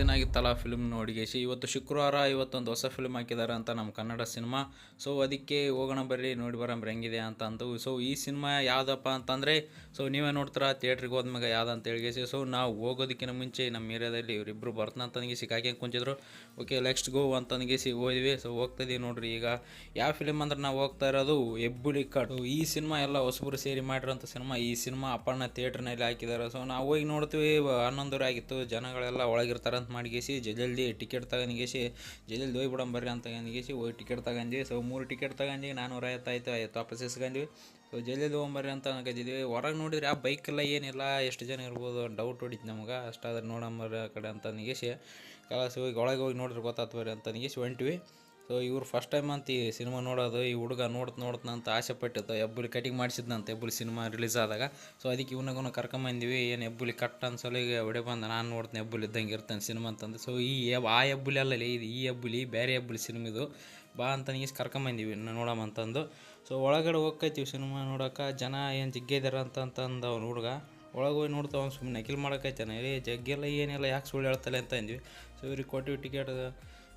ದಿನ ಆಗಿತ್ತಲ್ಲ ಫಿಲ್ಮ್ ನೋಡಿಗೇಸಿ ಇವತ್ತು ಶುಕ್ರವಾರ ಇವತ್ತೊಂದು ಹೊಸ ಫಿಲ್ಮ್ ಹಾಕಿದ್ದಾರೆ ಅಂತ ನಮ್ಮ ಕನ್ನಡ ಸಿನಿಮಾ ಸೊ ಅದಕ್ಕೆ ಹೋಗೋಣ ಬರ್ರಿ, ನೋಡಿ ಬರಂಬ್ರಿ ಹೆಂಗಿದೆ ಅಂತ ಅಂದು. ಸೊ ಈ ಸಿನಿಮಾ ಯಾವುದಪ್ಪ ಅಂತಂದರೆ ಸೊ ನೀವೇ ನೋಡ್ತೀರಾ ಥಿಯೇಟ್ರಿಗೆ ಹೋದ್ಮ್ಯಾಗ ಅಂತ ಹೇಳಿಗೇಸಿ ಸೊ ನಾವು ಹೋಗೋದಕ್ಕಿಂತ ಮುಂಚೆ ನಮ್ಮ ಏರಿಯಾದಲ್ಲಿ ಇವರಿಬ್ಬರು ಬರ್ತಂತನಿಗೆ ಹಾಕಿ ಕುಂಚಿದ್ರು ಓಕೆ ನೆಕ್ಸ್ಟ್ ಗೋ ಅಂತನಿಗೆಸಿ ಹೋದ್ವಿ. ಸೊ ಹೋಗ್ತಿದೀವಿ ನೋಡ್ರಿ ಈಗ. ಯಾವ ಫಿಲಿಮ್ ಅಂದ್ರೆ ನಾವು ಹೋಗ್ತಾ ಇರೋದು, ಹೆಬ್ಬುಲಿ ಕಟ್ ಈ ಸಿನಿಮಾ ಎಲ್ಲ ಹೊಸಬರು ಸೇರಿ ಮಾಡಿರೋಂಥ ಸಿನಿಮಾ ಈ ಸಿನಿಮಾ ಅಪ್ಪಣ್ಣ ಥಿಯೇಟ್ರ್ನಲ್ಲಿ ಹಾಕಿದ್ದಾರೆ ಸೊ ನಾವು ಹೋಗಿ ನೋಡ್ತೀವಿ, ಹನ್ನೊಂದುವರೆ ಆಗಿತ್ತು, ಜನಗಳೆಲ್ಲ ಒಳಗಿರ್ತಾರೆ ಅಂತ ಮಾಡಿಗೇಸಿ, ಜಲ್ದಿ ಟಿಕೆಟ್ ತಗೊಂಡಿಗೇಸಿ, ಜಲ್ದಿ ಹೋಗ್ಬಿಡಂ ಬರ್ರಿ ಅಂತ ಅಂದಿಗೇಸಿ ಹೋಗಿ ಟಿಕೆಟ್ ತಗೊಂಡ್ವಿ. ಸೊ ಮೂರು ಟಿಕೆಟ್ ತಗೊಂಡಿ ನಾನ್ನೂರ ಐವತ್ತಾಯ್ತು ಐವತ್ತು ವಾಪಸ್ ಇಸ್ಕೊಂಡ್ವಿ. ಸೊ ಜಲ್ದಿ ತೊಗೊಂಬರ್ರಿ ಅಂತ ಅನ್ಕೊಂಡಿದ್ವಿ. ಹೊರಗೆ ನೋಡಿದ್ರೆ, ಆ ಬೈಕೆಲ್ಲ ಏನಿಲ್ಲ, ಎಷ್ಟು ಜನ ಇರ್ಬೋದು ಡೌಟ್ ಹೊಡಿತು ನಮ್ಗೆ. ಅಷ್ಟಾದ್ರೆ ನೋಡಂಬರ್ರಿ ಆ ಕಡೆ ಅಂತ ಅಂದಿಗೇಸಿ ಕಲಾಸ ಹೋಗಿ ಒಳಗೆ ಹೋಗಿ ನೋಡ್ರಿ ಗೊತ್ತಾತ್ ಬರ್ರಿ ಅಂತ ನಿಗೇಸಿ ಹೊಂಟ್ವಿ. ಸೊ ಇವ್ರು ಫಸ್ಟ್ ಟೈಮ್ ಅಂತ ಈ ಸಿನಿಮಾ ನೋಡೋದು, ಈ ಹುಡುಗ ನೋಡ್ತ ನೋಡ್ತ ಅಂತ ಆಸೆ ಪಟ್ಟಿತ್ತು. ಎಬ್ಬುಲಿ ಕಟಿಂಗ್ ಮಾಡಿಸಿದ್ನಂತ ಎಬ್ಬುಲಿ ಸಿನಿಮಾ ರಿಲೀಸ್ ಆದಾಗ. ಸೊ ಅದಕ್ಕೆ ಇವನಾಗೂ ಕರ್ಕೊಂಬಂದಿವಿ ಏನು ಎಬ್ಬುಲಿ ಕಟ್ ಅನ್ಸಲಿಗೆ ಒಡೆ ಬಂದ, ನಾನು ನೋಡ್ತೀನಿ ಎಬ್ಬುಲಿ ಇದ್ದಂಗೆ ಇರ್ತಾನೆ ಸಿನಿಮಾ ಅಂತಂದು. ಸೊ ಈ ಆ ಎಬ್ಬುಲಿ ಅಲ್ಲಲ್ಲಿ, ಇದು ಈ ಎಬ್ಬುಲಿ ಬೇರೆ ಎಬ್ಬುಲಿ ಸಿನಿಮಾ ಇದು. ಬಾ ಅಂತ ನೀಸ್ ಕರ್ಕೊಂಬಂದಿವಿ ನೋಡಮ್ಮ ಅಂತಂದು. ಸೊ ಒಳಗಡೆ ಹೋಗ್ಕೈತೀವಿ ಸಿನಿಮಾ ನೋಡೋಕೆ. ಜನ ಏನು ಜಿಗ್ಗೈದಾರ ಅಂತ ಅಂತಂದು ಅವ್ನು ಹುಡುಗ. ಒಳಗೆ ಹೋಗಿ ನೋಡ್ತಾ ಅವ್ನು ಸುಮ್ಮನೆ ನಕಿಲ್ ಮಾಡಕೈತಾನೆ. ಏ, ಜಗ್ಗೆಲ್ಲ ಏನಿಲ್ಲ, ಯಾಕೆ ಸುಳ್ಳು ಹೇಳ್ತಲೆ ಅಂತ ಅಂದ್ವಿ. ಸೊ ಇವ್ರಿಗೆ ಕೊಟ್ಟಿವಿ ಟಿಕೆಟ್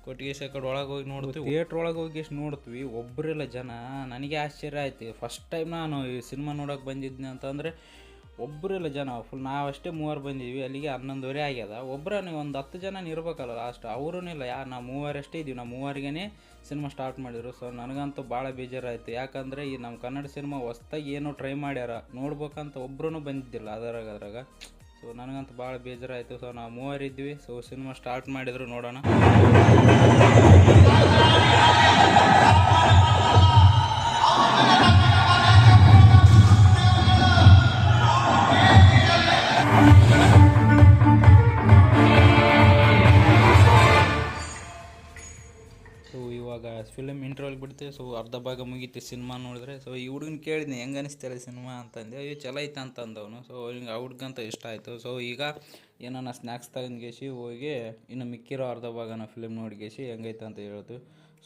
ಕೊಟ್ಟಿಗೆ ಆ ಒಳಗೆ ಹೋಗಿ ನೋಡ್ತೀವಿ. ಥಿಯೇಟ್ರ್ ಒಳಗೆ ಹೋಗಿ ಎಷ್ಟು ನೋಡ್ತೀವಿ? ಒಬ್ಬರಿಲ್ಲ ಜನ. ನನಗೆ ಆಶ್ಚರ್ಯ ಆಯ್ತು. ಫಸ್ಟ್ ಟೈಮ್ ನಾನು ಈ ಸಿನಿಮಾ ನೋಡೋಕೆ ಬಂದಿದ್ದೆ ಅಂತಂದರೆ ಒಬ್ಬರಿಲ್ಲ ಜನ. ಫುಲ್ ನಾವಷ್ಟೇ ಮೂವರು ಬಂದಿದ್ವಿ. ಅಲ್ಲಿಗೆ ಹನ್ನೊಂದುವರೆ ಆಗ್ಯದ. ಒಬ್ಬರ ಒಂದು ಹತ್ತು ಜನ ಇರ್ಬೇಕಲ್ಲ ಲಾಸ್ಟ್ ಅವರೂ ಇಲ್ಲ. ಯಾ, ನಾವು ಮೂವರಷ್ಟೇ ಇದ್ದೀವಿ ನಾವು ಮೂವರಿಗೇ ಸಿನಿಮಾ ಸ್ಟಾರ್ಟ್ ಮಾಡಿದ್ರು. ಸೊ ನನಗಂತೂ ಭಾಳ ಬೇಜಾರಾಯಿತು. ಯಾಕಂದರೆ ಈ ನಮ್ಮ ಕನ್ನಡ ಸಿನಿಮಾ ಹೊಸ್ದಾಗಿ ಏನೋ ಟ್ರೈ ಮಾಡ್ಯಾರ. ನೋಡ್ಬೇಕಂತ ಒಬ್ಬರೂ ಬಂದಿದ್ದಿಲ್ಲ. ಅದರಾಗ, ಅದ್ರಾಗ. ಸೊ ನನಗಂತೂ ಭಾಳ ಬೇಜಾರಾಯಿತು. ಸೊ ನಾವು ಮೂವರಿದ್ವಿ ಸೊ ಸಿನಿಮಾ ಸ್ಟಾರ್ಟ್ ಮಾಡಿದ್ರು ನೋಡೋಣ. ಫಿಲಮ್ ಇಂಟ್ರೋ ಬಿಡ್ತೀವಿ ಸೊ ಅರ್ಧ ಭಾಗ ಮುಗೀತು ಸಿನಿಮಾ ನೋಡಿದ್ರೆ. ಸೊ ಈ ಹುಡುಗನ ಕೇಳಿದ್ನಿ, ಹೆಂಗೆ ಅನಿಸ್ತಾರೆ ಸಿನಿಮಾ ಅಂತಂದೆ. ಅಯ್ಯೋ, ಚಲೋ ಐತೆ ಅಂತ ಅಂದವನು ಸೊ ಹಿಂಗೆ ಆ ಹುಡ್ಗಂತ ಇಷ್ಟ ಆಯಿತು. ಸೊ ಈಗ ಏನಾನ ಸ್ನ್ಯಾಕ್ಸ್ ತಗೊಂಡ್ಗೇಸಿ ಹೋಗಿ, ಇನ್ನು ಮಿಕ್ಕಿರೋ ಅರ್ಧ ಭಾಗನ ಫಿಲ್ಮ್ ನೋಡಿಗೇಸಿ ಹೆಂಗೈತೆ ಅಂತ ಹೇಳೋದು.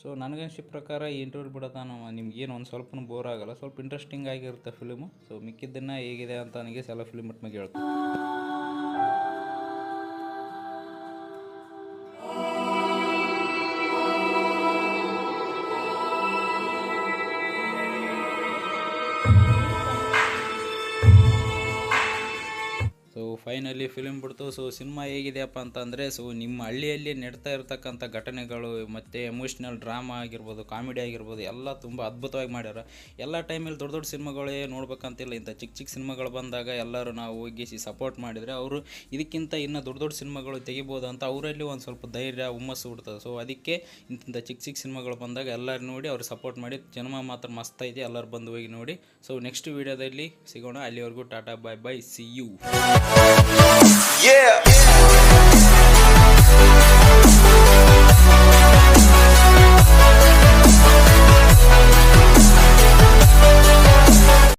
ಸೊ ನನಗನ್ಸಿದ ಪ್ರಕಾರ ಈ ಇಂಟರ್ವ್ಯೂ ಬಿಡತಾನು ನಿಮ್ಗೇನು ಒಂದು ಸ್ವಲ್ಪ ಬೋರ್ ಆಗಲ್ಲ. ಸ್ವಲ್ಪ ಇಂಟ್ರೆಸ್ಟಿಂಗ್ ಆಗಿರುತ್ತೆ ಫಿಲಮು ಸೊ ಮಿಕ್ಕಿದ್ದನ್ನು ಹೇಗಿದೆ ಅಂತ ನನಗೆ ಸೆಲ್ಲ ಫಿಲ್ಮ್ ಬಿಟ್ಟ ಮೇಲೆ ಹೇಳ್ತೀನಿ. ಫೈನಲಿ ಫಿಲಿಮ್ ಬಿಡ್ತು. ಸೊ ಸಿನಿಮಾ ಹೇಗಿದೆಯಪ್ಪ ಅಂತಂದರೆ ಸೊ ನಿಮ್ಮ ಹಳ್ಳಿಯಲ್ಲಿ ನಡ್ತಾ ಇರ್ತಕ್ಕಂಥ ಘಟನೆಗಳು, ಮತ್ತು ಎಮೋಷ್ನಲ್ ಡ್ರಾಮಾ ಆಗಿರ್ಬೋದು ಕಾಮಿಡಿ ಆಗಿರ್ಬೋದು, ಎಲ್ಲ ತುಂಬ ಅದ್ಭುತವಾಗಿ ಮಾಡ್ಯಾರ. ಎಲ್ಲ ಟೈಮಲ್ಲಿ ದೊಡ್ಡ ದೊಡ್ಡ ಸಿನಿಮಾಗಳೇ ನೋಡ್ಬೇಕಂತಿಲ್ಲ. ಇಂಥ ಚಿಕ್ಕ ಚಿಕ್ಕ ಸಿನಿಮಾಗಳು ಬಂದಾಗ ಎಲ್ಲರೂ ನಾವು ಹೋಗಿಸಿ ಸಪೋರ್ಟ್ ಮಾಡಿದರೆ ಅವರು ಇದಕ್ಕಿಂತ ಇನ್ನೂ ದೊಡ್ಡ ದೊಡ್ಡ ಸಿನಿಮಾಗಳು ತೆಗಿಬೋದು ಅಂತ ಅವರಲ್ಲಿ ಒಂದು ಸ್ವಲ್ಪ ಧೈರ್ಯ, ಹುಮ್ಮಸ್ಸು ಬಿಡ್ತದೆ ಸೊ ಅದಕ್ಕೆ ಇಂಥ ಚಿಕ್ಕ ಚಿಕ್ಕ ಸಿನಿಮಾಗಳು ಬಂದಾಗ ಎಲ್ಲರೂ ನೋಡಿ ಅವ್ರು ಸಪೋರ್ಟ್ ಮಾಡಿ ಜನ್ಮ ಮಾತ್ರ ಮಸ್ತ್ ಐತೆ, ಎಲ್ಲರೂ ಬಂದು ಹೋಗಿ ನೋಡಿ. ಸೊ ನೆಕ್ಸ್ಟ್ ವೀಡಿಯೋದಲ್ಲಿ ಸಿಗೋಣ. ಅಲ್ಲಿವರೆಗೂ Tata bye bye see you Yeah.